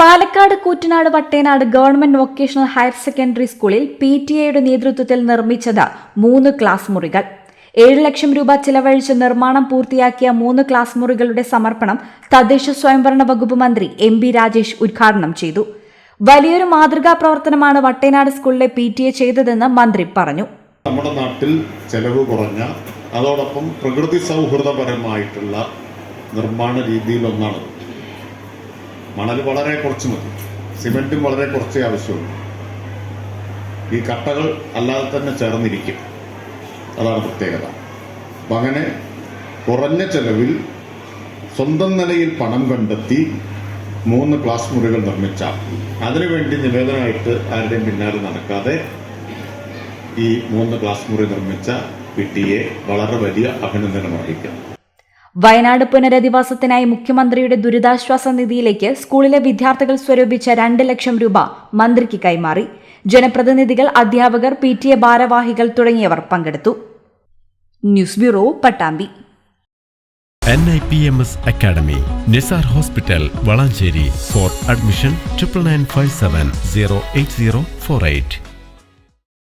Palakkad Koottanad Vattenad government vocational higher secondary സ്കൂളിൽ P T എയുടെ നേതൃത്വത്തിൽ നിർമ്മിച്ചത് മൂന്ന് ക്ലാസ് മുറികൾ. ഏഴ് ലക്ഷം രൂപ ചിലവഴിച്ച് നിർമ്മാണം പൂർത്തിയാക്കിയ മൂന്ന് ക്ലാസ് മുറികളുടെ സമർപ്പണം തദ്ദേശ സ്വയംഭരണ വകുപ്പ് മന്ത്രി എം ബി രാജേഷ് ഉദ്ഘാടനം ചെയ്തു. വലിയൊരു മാതൃകാ പ്രവർത്തനമാണ് വട്ടേനാട് സ്കൂളിലെ പി ടി എ ചെയ്തതെന്ന് മന്ത്രി പറഞ്ഞു. നമ്മുടെ നാട്ടിൽ ചെലവ് കുറഞ്ഞ അതോടൊപ്പം പ്രകൃതി സൗഹൃദപരമായിട്ടുള്ള നിർമ്മാണ രീതിയിലൊന്നാണ്. മണൽ വളരെ കുറച്ച് മതി. സിമെന്റും വളരെ കുറച്ചേ ആവശ്യമുള്ളൂ. ഈ കട്ടകൾ അല്ലാതെ തന്നെ ചേർന്നിരിക്കും. അതാണ് പ്രത്യേകത. അപ്പം അങ്ങനെ കുറഞ്ഞ ചെലവിൽ സ്വന്തം നിലയിൽ പണം കണ്ടെത്തി മൂന്ന് ക്ലാസ് മുറികൾ നിർമ്മിച്ച അതിനുവേണ്ടി നിവേദനമായിട്ട് ആരുടെയും പിന്നാലെ നടക്കാതെ ഈ മൂന്ന് ക്ലാസ് മുറി നിർമ്മിച്ച കുട്ടിയെ വളരെ വലിയ അഭിനന്ദനം അറിയിക്കുന്നു വയനാട് പുനരധിവാസത്തിനായി മുഖ്യമന്ത്രിയുടെ ദുരിതാശ്വാസ നിധിയിലേക്ക് സ്കൂളിലെ വിദ്യാർത്ഥികൾ സ്വരൂപിച്ച രണ്ട് ലക്ഷം രൂപ മന്ത്രിക്ക് കൈമാറി. ജനപ്രതിനിധികൾ അധ്യാപകർ പി ടി എ ഭാരവാഹികൾ തുടങ്ങിയവർ പങ്കെടുത്തു. News bureau Pattambi. N I P M S academy Nisar hospital Valanchery for admission triple nine five seven zero eight zero four eight.